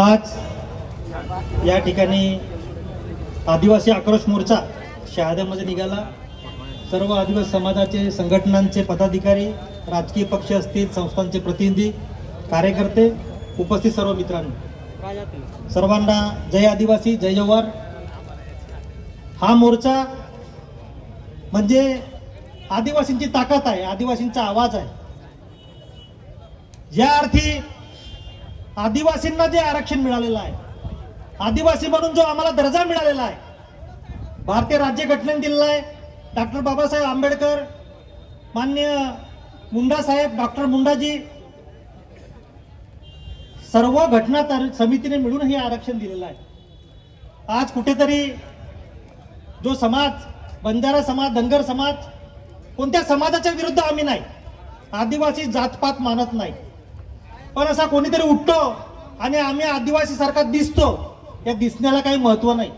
आज या ठिकाणी आदिवासी आक्रोश मोर्चा शहाद्यामध्ये निघाला. सर्व आदिवासी समाजाचे संघटनांचे पदाधिकारी राजकीय पक्ष असतील संस्थांचे प्रतिनिधी कार्यकर्ते उपस्थित सर्व मित्रांनो. सर्वांना जय आदिवासी जय जवाहर हा मोर्चा म्हणजे आदिवासींची ताकद आहे आदिवासींचा आवाज आहे. ज्या अर्थी आदिवासींना जे आरक्षण मिळालेलं आहे. आदिवासी म्हणून जो आम्हाला दर्जा मिळालेला आहे भारतीय राज्यघटनेने दिलेला आहे डॉक्टर बाबासाहेब आंबेडकर मान्य मुंडा साहेब डॉक्टर मुंडाजी सर्व घटना तर- समितीने मिळून हे आरक्षण दिलेलं आहे. आज कुठेतरी जो समाज बंजारा समाज धनगर समाज कोणत्या समाजाच्या विरुद्ध आम्ही नाही आदिवासी जातपात मानत नाही. पण असा कोणीतरी उठतो आणि आम्ही आदिवासी सारखा दिसतो. या दिसण्याला काही महत्त्व नाही.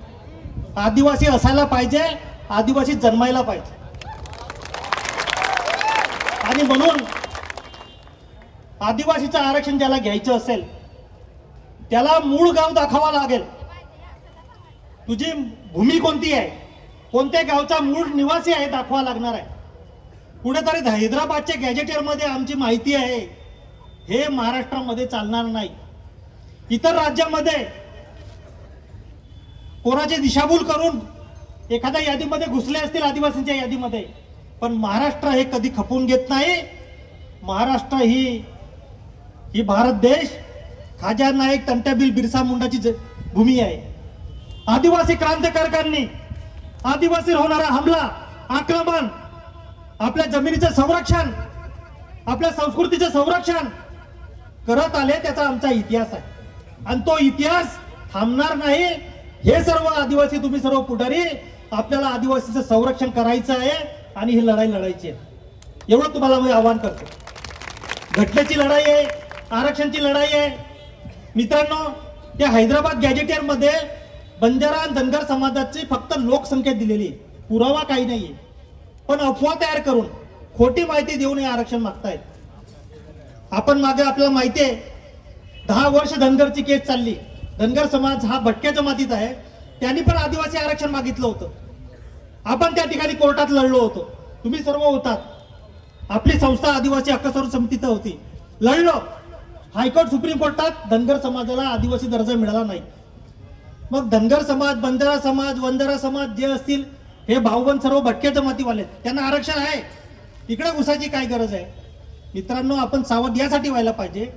आदिवासी असायला पाहिजे आदिवासी जन्मायला पाहिजे. आणि म्हणून आदिवासीचं आरक्षण ज्याला घ्यायचं असेल त्याला मूळ गाव दाखवा लागेल. तुझी भूमी कोणती आहे? कोणत्या गावचा मूळ निवासी आहे दाखवा लागणार आहे. कुठेतरी हैदराबादच्या गॅजेटरमध्ये आमची माहिती आहे. हे महाराष्ट्रामध्ये चालणार नाही. इतर राज्यामध्ये कोणाची दिशाभूल करून एखाद्या यादीमध्ये घुसले असतील आदिवासींच्या यादीमध्ये पण महाराष्ट्र हे कधी खपून घेत नाही. महाराष्ट्र ही ही भारत देश खाजा नाईक तंट्याबिल बिरसा मुंडाची भूमी आहे. आदिवासी क्रांतिकारकांनी आदिवासी होणारा हमला आक्रमण आपल्या जमिनीचं संरक्षण आपल्या संस्कृतीचं संरक्षण करत आले त्याचा आमचा इतिहास आहे. आणि तो इतिहास थांबणार नाही. हे सर्व आदिवासी तुम्ही सर्व पुढारी आपल्याला आदिवासीचं संरक्षण करायचं आहे आणि ही लढाई लढायची आहे. एवढं तुम्हाला मी आवाहन करतो. घटनेची लढाई आहे आरक्षणची लढाई आहे. मित्रांनो त्या हैदराबाद गॅजेटियरमध्ये बंजारा धनगर समाजाची फक्त लोकसंख्या दिलेली आहे. पुरावा काही नाहीये. पण अफवा तयार करून खोटी माहिती देऊन हे आरक्षण मागतायत. आपण मागे आपल्याला माहिती आहे दहा वर्ष धनगरची केस चालली. धनगर समाज हा भटक्या जमातीत आहे. त्यांनी पण आदिवासी आरक्षण मागितलं होतं. आपण त्या ठिकाणी कोर्टात लढलो होतो. तुम्ही सर्व होतात. आपली संस्था आदिवासी हक्क सर्व समितीत होती. लढलो. हायकोर्ट सुप्रीम कोर्टात धनगर समाजाला आदिवासी दर्जा मिळाला नाही. मग धनगर समाज बंजारा समाज वंजारा समाज जे असतील हे भाऊबंद सर्व भटक्या जमातीवाले आहेत. त्यांना आरक्षण आहे. इकडे घुसायची काय गरज आहे? मित्रांनो आपण सावध यासाठी व्हायला पाहिजे.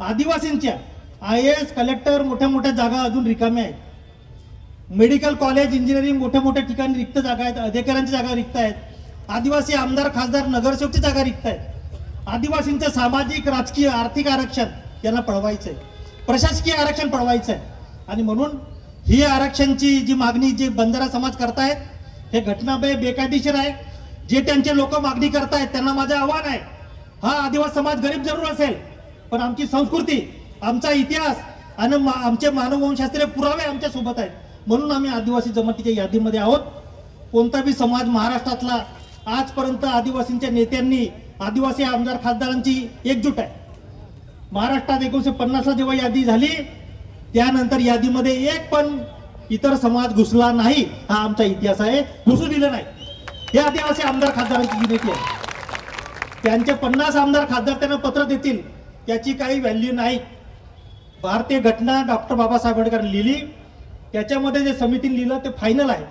आदिवासींच्या आय एस कलेक्टर मोठ्या मोठ्या जागा अजून रिकाम्या आहेत. मेडिकल कॉलेज इंजिनिअरिंग मोठ्या मोठ्या ठिकाणी रिक्त जागा आहेत अधिकाऱ्यांच्या जागा रिक्त आहेत. आदिवासी आमदार खासदार नगरसेवकची जागा रिक्त आहेत. आदिवासींचं सामाजिक राजकीय आर्थिक आरक्षण यांना पळवायचं आहे. प्रशासकीय आरक्षण पळवायचं आहे. आणि म्हणून ही आरक्षणची जी मागणी जी बंजारा समाज करतायत हे घटना बे बेकायदेशीर आहे. जे त्यांचे लोक मागणी करतायत त्यांना माझं आव्हान आहे. हा आदिवासी समाज गरीब जरूर असेल पण आमची संस्कृती आमचा इतिहास आणि मा- आमचे मानववंशास्त्रीय पुरावे आमच्यासोबत आहेत. म्हणून आम्ही आदिवासी जमातीच्या यादीमध्ये आहोत. कोणता बी समाज महाराष्ट्रातला आजपर्यंत आदिवासींच्या नेत्यांनी आदिवासी आमदार खासदारांची एकजूट आहे. महाराष्ट्रात एकोणीशे पन्नासला जेव्हा यादी झाली त्यानंतर यादीमध्ये एक पण इतर समाज घुसला नाही हा आमचा इतिहास आहे. घुसू दिलं नाही. हे आदिवासी आमदार खासदारांची विनंती आहे. त्यांचे पन्नास आमदार खासदार त्यांना पत्र देतील त्याची काही व्हॅल्यू नाही. भारतीय घटना डॉक्टर बाबासाहेब आंबेडकर लिहिली. त्याच्यामध्ये जे समितीने लिहिलं ते फायनल आहे.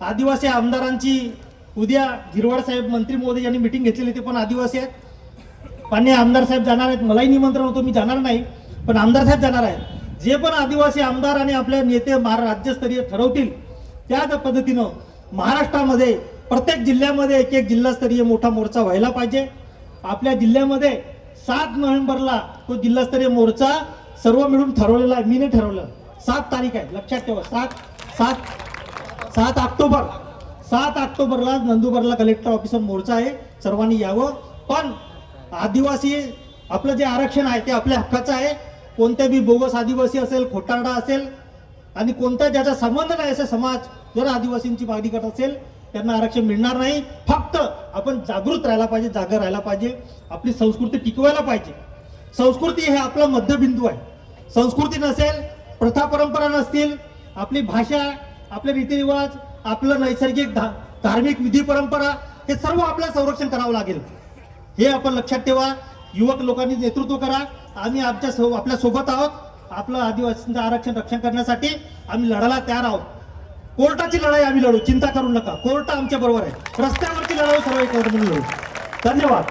आदिवासी आमदारांची उद्या गिरवाड साहेब मंत्री मोदी यांनी मिटिंग घेतलेली ते पण आदिवासी आहेत. पाणी आमदार साहेब जाणार आहेत. मलाही निमंत्रण होतं मी जाणार नाही पण आमदार साहेब जाणार आहेत. जे पण आदिवासी आमदार आणि आपले नेते महारा राज्यस्तरीय ठरवतील त्या पद्धतीनं महाराष्ट्रामध्ये प्रत्येक जिल्ह्यामध्ये एक एक जिल्हास्तरीय मोठा मोर्चा व्हायला पाहिजे. आपल्या जिल्ह्यामध्ये सात नोव्हेंबरला तो जिल्हास्तरीय मोर्चा सर्व मिळून ठरवलेला आहे. मीने ठरवलं. सात तारीख आहे. लक्षात ठेवा. सात सात सात ऑक्टोबर सात ऑक्टोबरला नंदुरबारला कलेक्टर ऑफिसवर मोर्चा आहे. सर्वांनी यावं. पण आदिवासी आपलं जे आरक्षण आहे ते आपल्या हक्काचं आहे. कोणत्या बी बोगस आदिवासी असेल खोटारडा असेल आणि कोणता ज्याचा संबंध नाही असा समाज जर आदिवासींची मागणी करत असेल त्यांना आरक्षण मिळणार नाही. फक्त आपण जागृत राहायला पाहिजे जागा राहायला पाहिजे. आपली संस्कृती टिकवायला पाहिजे. संस्कृती हे आपला मध्यबिंदू आहे. संस्कृती नसेल प्रथा परंपरा नसतील आपली भाषा आपले रीतिरिवाज आपलं नैसर्गिक धा- धार्मिक विधी परंपरा हे सर्व आपल्याला संरक्षण करावं लागेल. हे आपण लक्षात ठेवा. युवक लोकांनी नेतृत्व करा. आम्ही आमच्या सो आपल्यासोबत आहोत. आपलं आदिवासींचं आरक्षण रक्षण करण्यासाठी आम्ही लढायला तयार आहोत. कोर्टाची लढाई आम्ही लढू. चिंता करू नका. कोर्ट आमच्या बरोबर आहे. रस्त्यावरची लढाई सर्व एकत्र लढू. धन्यवाद.